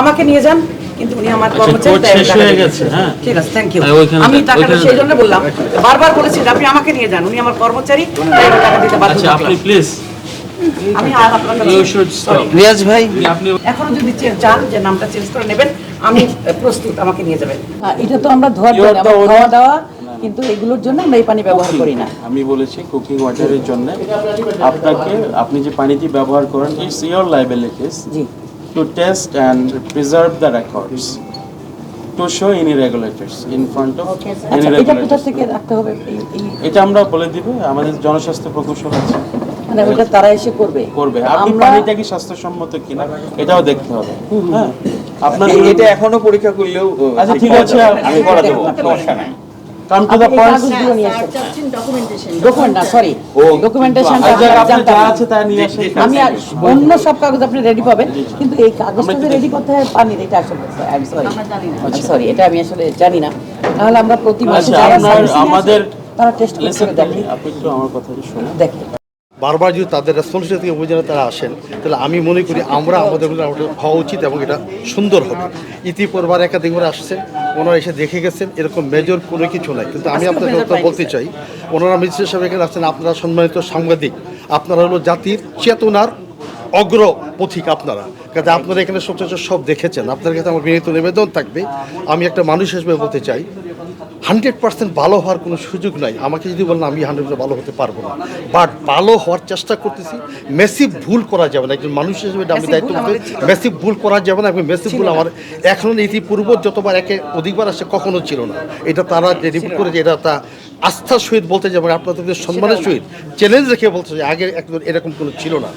আমাকে নিয়ে যান কিন্তু উনি আমার আচ্ছা, কর্মচারী তাই টাকা হয়ে। হ্যাঁ। ঠিক আছে থ্যাংক ইউ হ্যাঁ, আমি টাকাটা ওইখানে সেই জন্য বললাম বারবার বলেছি আপনি আমাকে নিয়ে যান উনি আমার কর্মচারী তাই টাকা দিতে বাধ্য আচ্ছা আপনি প্লিজ আমি আর আপনার ইউ শুড স্টপ রিয়াজ ভাই। আপনি এখনও যদি চান যে নামটা চেঞ্জ করে নেবেন আমি প্রস্তুত আমাকে নিয়ে যাবেন। এটা তো আমরা owner. খাওয়া দাওয়া কিন্তু এগুলোর জন্য আমরা এই পানি ব্যবহার করি না। আমি বলেছি কুকিং ওয়াটারের জন্য। আপনাকে আপনি যে পানিটি ব্যবহার করেন ইটস ইয়োর লাইবিলিটিস জি। To test and preserve the records to show any regulators in front of আচ্ছা এনি এটা আমরা বলে দিব আমাদের জনস্বাস্থ্য প্রকৌশল আছে। মানে ওটা তারা এসে করবে? করবে। আপনি পানিটা কি স্বাস্থ্যসম্মত কিনা এটাও দেখতে হবে। হ্যাঁ? আপনার এটা এখনও পরীক্ষা করলেও আচ্ছা ঠিক আছে আমি করা দেবো। সমস্যা নাই। Come to the point document না সরি ও, ডকুমেন্টেশন যা আছে তা নিয়ে আসেন। আমি অন্য সব কাগজ আপনি রেডি পাবেন কিন্তু এই কাগজটা রেডি করতে হয় এটা আসলে আই এম সরি সরি এটা আমি আসলে জানি না। তাহলে আমরা প্রতি মাসে আচ্ছা, আসে, আমাদের তারা টেস্ট করে দেখে। আপনি একটু আমার কথাটা শুনুন। দেখে। বারবার যদি তাদের রেসপন্সিবিলিটি থেকে অভিযানে তারা আসেন তাহলে আমি মনে করি আমরা আমাদের আমাদের হওয়া উচিত এবং এটা সুন্দর হবে। ইতিপূর্বার একাধিকবার আসছেন ওনারা এসে দেখে গেছেন এরকম মেজর কোনো কিছু নাই। কিন্তু আমি আপনাকে বলতে চাই ওনারা মিনিস্টার সাহেব এখানে আসছেন আপনারা সম্মানিত সাংবাদিক আপনারা হলো জাতির চেতনার অগ্র পথিক আপনারা। কাজে আপনারা এখানে সচরাচর সব দেখেছেন আপনার কাছে আমার বিনীত নিবেদন থাকবে। আমি একটা মানুষ হিসেবে বলতে চাই হান্ড্রেড পার্সেন্ট ভালো হওয়ার কোনো সুযোগ নাই। আমাকে যদি বলেন আমি হান্ড্রেড ভালো হতে পারব না। বাট ভালো হওয়ার চেষ্টা করতেছি। মেসিভ ভুল করা যাবে না। একজন মানুষ হিসেবে আমি দায়িত্ব মেসিভ ভুল করা যাবে না এবং মেসিভ ভুল আমার এখন ইতিপূর্ব যতবার একে অধিকবার আসে কখনো ছিল না। এটা তারা যে রিপোর্ট করেছে এটা তা আস্থার সহিত বলতে যাবে আপনাদের সম্মানের সহিত। চ্যালেঞ্জ রেখে বলতে আগে একদম এরকম কোনো ছিল না।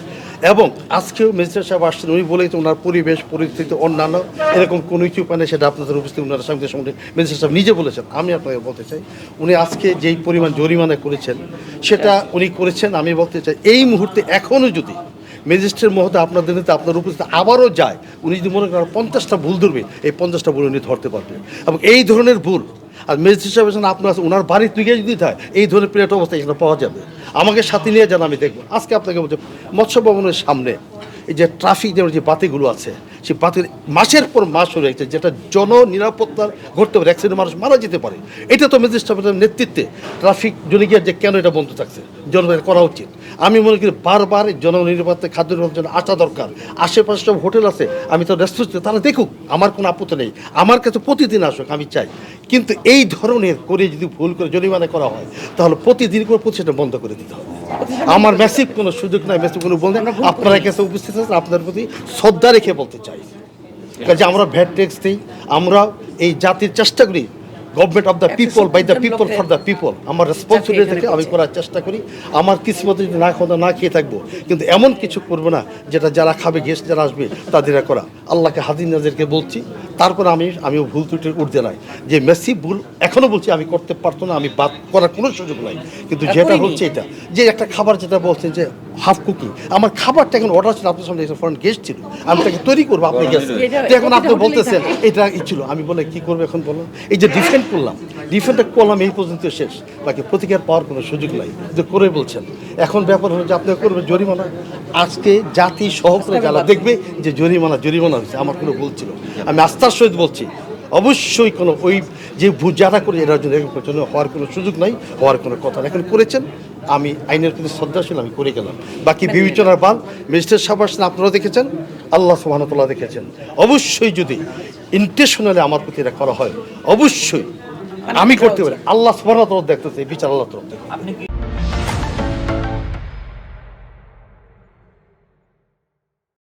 এবং আজকেও ম্যাজিস্ট্রেট সাহেব আসছেন, উনি বলেই তো ওনার পরিবেশ, পরিস্থিতি অন্যান্য, এরকম কোনো কিছু নেই সেটা আপনাদের উপস্থিত ওনার সঙ্গে সঙ্গে ম্যাজিস্ট্রেট সাহেব নিজে বলেছেন, আমি আপনাকে বলতে চাই, উনি আজকে যেই পরিমাণ জরিমানা করেছেন, সেটা উনি করেছেন, আমি বলতে চাই, এই মুহূর্তে এখনও যদি ম্যাজিস্ট্রেট মহোদয় আপনাদের নেতা আপনার উপস্থিত আবারও যায়, উনি যদি মনে করেন পঞ্চাশটা ভুল ধরবে, এই পঞ্চাশটা ভুল উনি ধরতে পারবে। এবং এই ধরনের ভুল আর ম্যাজিস্ট্রেট সাহেব আপনার ওনার বাড়ি তুই গিয়ে যদি থাকে, এই ধরনের প্লেট অবস্থা এখানে পাওয়া যাবে। আমাকে সাথে নিয়ে যান, আমি দেখব। আজকে আপনাকে বলছি, মৎস্য ভবনের সামনে এই যে ট্রাফিক যে বাতিগুলো আছে সেই বাতির মাসের পর মাস হয়ে গেছে, যেটা জন নিরাপত্তার ঘটতে পারে অ্যাক্সিডেন্ট মানুষ মারা যেতে পারে। এটা তো ম্যাজিস্ট্রেটের নেতৃত্বে ট্রাফিক জনে গিয়ে যে কেন এটা বন্ধ থাকছে জনগণের করা উচিত। আমি মনে করি বারবার জননিরাপত্তা খাদ্য নিরাপত্তার আসা দরকার। আশেপাশে সব হোটেল আছে, আমি তো রেস্টুরেন্ট তারা দেখুক, আমার কোনো আপত্তি নেই। আমার কাছে প্রতিদিন আসুক, আমি চাই। কিন্তু এই ধরনের করে যদি ভুল করে জরিমানা করা হয়, তাহলে প্রতিদিন করে প্রতিষ্ঠান বন্ধ করে দিতে হবে। আমার মেসিক কোনো সুযোগ নাই মেসিক কোনো বলতে আপনারা কাছে উপস্থিত আছেন আপনার প্রতি শ্রদ্ধা রেখে বলতে চাই। কাজে আমরা ভ্যাট ট্যাক্স দিই, আমরা এই জাতির চেষ্টা করি government of the people by the people for the people আমার রেসপন্সিবিলিটি থেকে আমি করার চেষ্টা করি। আমার কিসমতে যদি না খাওয়া না খেয়ে থাকব। কিন্তু এমন কিছু করব না যেটা যারা খাবে গেস্ট যারা আসবে তাদের করা। আল্লাহকে হাদিন নাজেরকে বলছি তারপর আমি আমি ভুল ত্রুটির উঠতে নাই। যে মেসি ভুল এখনও বলছি আমি করতে পারতো না আমি বাদ করার কোনো সুযোগ নাই। কিন্তু যেটা হচ্ছে এটা যে একটা খাবার যেটা বলছেন যে হাফ কুকি আমার খাবারটা এখন অর্ডার ছিল আপনার সামনে ফরেন গেস্ট ছিল। আমি তাকে তৈরি করব আপনি এটা- এখন আপনি বলতেছেন এটা ই ছিল। আমি বলে কি করব এখন বলো? এই যে ডিফেন্ড করলাম। ডিফেন্ডটা করলাম এই পর্যন্ত শেষ। তাকে প্রতিকার পাওয়ার কোনো সুযোগ নাই। যে করে বলছেন। এখন ব্যাপার হলো যে আপনি করবেন জরিমানা। আজকে জাতি সহকারে যারা দেখবে যে জরিমানা জরিমানা হয়েছে, আমার কোনো ভুল ছিল আমি আস্থার সহিত বলছি অবশ্যই কোনো ওই যে যারা করে এরা জন্য জন্য হওয়ার কোনো সুযোগ নাই হওয়ার কোনো কথা। এখন করেছেন আমি আইনের প্রতি শ্রদ্ধাশীল আমি করে গেলাম বাকি বিবেচনার বাদ ম্যাজিস্ট্রেট সাহেব আসছেন আপনারা দেখেছেন আল্লাহ সুবাহতল্লাহ দেখেছেন অবশ্যই যদি ইন্টেনশনালি আমার প্রতি এটা করা হয় অবশ্যই আমি করতে পারি আল্লাহ সুবাহতল্লাহ দেখতেছে বিচার আল্লাহ তরফ থেকে।